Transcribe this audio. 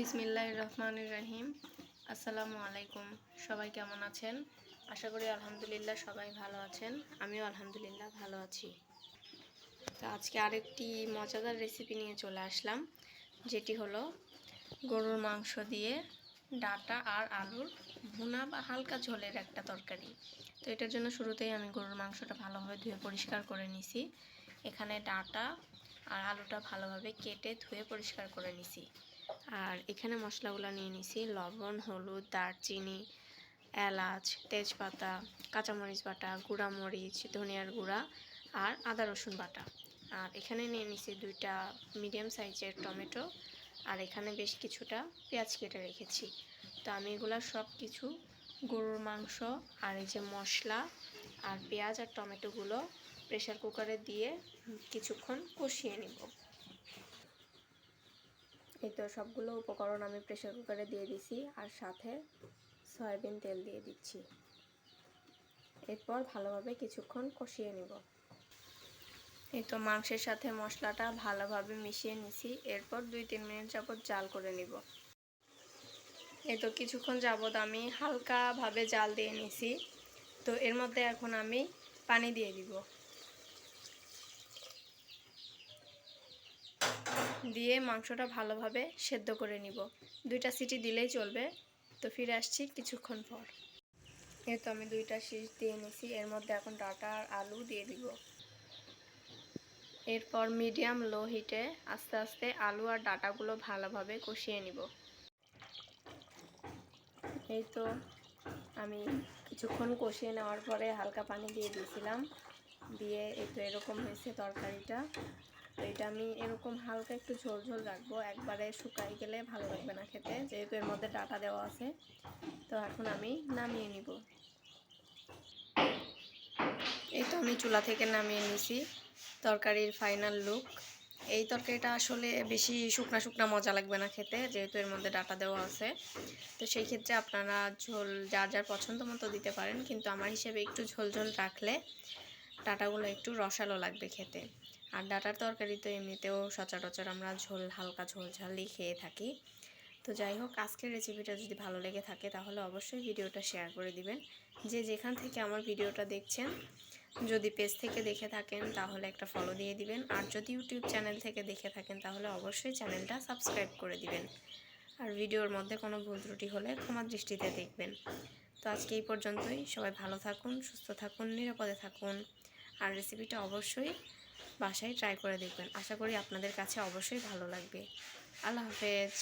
বিসমিল্লাহ রহমান রাহিম। আসসালামু আলাইকুম। সবাই কেমন আছেন? আশা করি আলহামদুলিল্লাহ সবাই ভালো আছেন। আমিও আলহামদুলিল্লাহ ভালো আছি। তো আজকে আরেকটি মজাদার রেসিপি নিয়ে চলে আসলাম, যেটি হলো গরুর মাংস দিয়ে ডাটা আর আলুর ভুনা বা হালকা ঝোলের একটা তরকারি। তো এটার জন্য শুরুতেই আমি গরুর মাংসটা ভালোভাবে ধুয়ে পরিষ্কার করে নিছি। এখানে ডাটা আর আলুটা ভালোভাবে কেটে ধুয়ে পরিষ্কার করে নিছি। আর এখানে মশলাগুলো নিয়ে নিছি। লবণ, হলুদ, দারচিনি, এলাচ, তেজপাতা, কাঁচামরিচ বাটা গুঁড়া মরিচ ধনিয়ার গুঁড়া আর আদা রসুন বাটা। আর এখানে নিয়ে নিছি দুইটা মিডিয়াম সাইজের টমেটো আর এখানে বেশ কিছুটা পেঁয়াজ কেটে রেখেছি। তো আমি এগুলা সব কিছু গরুর মাংস আর এই যে মশলা আর পেঁয়াজ আর টমেটোগুলো প্রেশার কুকারে দিয়ে কিছুক্ষণ কষিয়ে নিব। এই তো সবগুলো উপকরণ আমি প্রেশার কুকারে দিয়ে দিছি, আর সাথে সয়াবিন তেল দিয়ে দিচ্ছি। এরপর ভালোভাবে কিছুক্ষণ কষিয়ে নিব। এই তো মাংসের সাথে মশলাটা ভালোভাবে মিশিয়ে নিছি, এরপর দুই তিন মিনিট যাবত জাল করে নিব। এই তো কিছুক্ষণ যাবত আমি হালকাভাবে জাল দিয়ে নিছি, তো এর মধ্যে এখন আমি পানি দিয়ে দিব। দিয়ে মাংসটা ভালোভাবে সেদ্ধ করে নিব। দুইটা সিটি দিলেই চলবে। তো ফিরে আসছি কিছুক্ষণ পর। এই তো আমি দুইটা শীষ দিয়ে নিছি। এর মধ্যে এখন ডাটা আর আলু দিয়ে দিব। এরপর মিডিয়াম লো হিটে আস্তে আস্তে আলু আর ডাটাগুলো ভালোভাবে কষিয়ে নিব। এই তো আমি কিছুক্ষণ কষিয়ে নেওয়ার পরে হালকা পানি দিয়ে দিয়েছিলাম। দিয়ে এই তো এরকম হয়েছে তরকারিটা। তো এটা আমি এরকম হালকা একটু ঝোল ঝোল রাখব। একবারে শুকাই গেলে ভালো লাগবে না খেতে, যেহেতু এর মধ্যে ডাটা দেওয়া আছে। তো এখন আমি নামিয়ে নিব। এই তো আমি চুলা থেকে নামিয়ে নিছি, তরকারির ফাইনাল লুক এই তরকারিটা আসলে বেশি শুকনা শুকনা মজা লাগবে না খেতে, যেহেতু এর মধ্যে ডাটা দেওয়া আছে। তো সেই ক্ষেত্রে আপনারা ঝোল যার যার পছন্দ মতো দিতে পারেন, কিন্তু আমার হিসেবে একটু ঝোল ঝোল রাখলে ডাটাগুলো একটু রসালো লাগবে খেতে। আর ডাটার তরকারি তো এমনিতেও সচরাচর আমরা ঝোল, হালকা ঝোল ঝালই খেয়ে থাকি। তো যাই হোক, আজকের রেসিপিটা যদি ভালো লেগে থাকে তাহলে অবশ্যই ভিডিওটা শেয়ার করে দিবেন। যে যেখান থেকে আমার ভিডিওটা দেখছেন, যদি পেজ থেকে দেখে থাকেন তাহলে একটা ফলো দিয়ে দিবেন। আর যদি ইউটিউব চ্যানেল থেকে দেখে থাকেন তাহলে অবশ্যই চ্যানেলটা সাবস্ক্রাইব করে দিবেন। আর ভিডিওর মধ্যে কোনো ভুল ত্রুটি হলে ক্ষমা দৃষ্টিতে দেখবেন। তো আজকে এই পর্যন্তই। সবাই ভালো থাকুন, সুস্থ থাকুন, নিরাপদে থাকুন। আর রেসিপিটা অবশ্যই বাসায় ট্রাই করে দেখবেন। আশা করি আপনাদের কাছে অবশ্যই ভালো লাগবে। আল্লাহ হাফেজ।